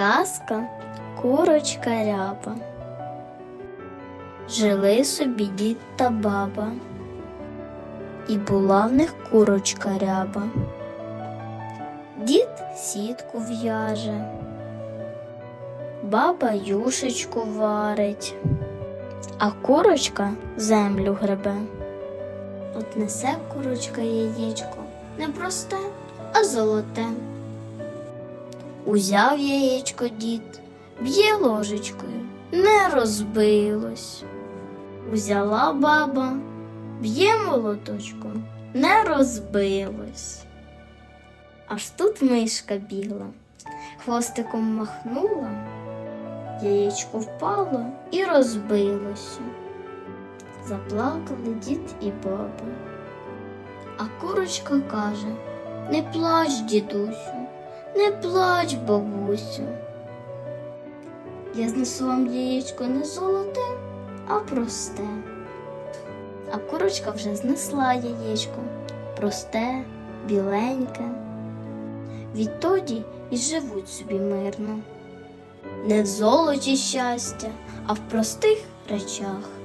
Казка курочка ряба. Жили собі дід та баба, і була в них курочка ряба. Дід сітку в'яже, баба юшечку варить, а курочка землю гребе. От несе курочка яєчко не просте, а золоте. Узяв яєчко дід, б'є ложечкою, не розбилось. Узяла баба, б'є молоточком, не розбилось. Аж тут мишка бігла, хвостиком махнула, яєчко впало і розбилося. Заплакали дід і баба. А курочка каже: Не плач, дідусю, не плач, бабусю. Я знесу вам яєчко не золоте, а просте. А курочка вже знесла яєчко, просте, біленьке. Відтоді і живуть собі мирно. Не в золоті щастя, а в простих речах.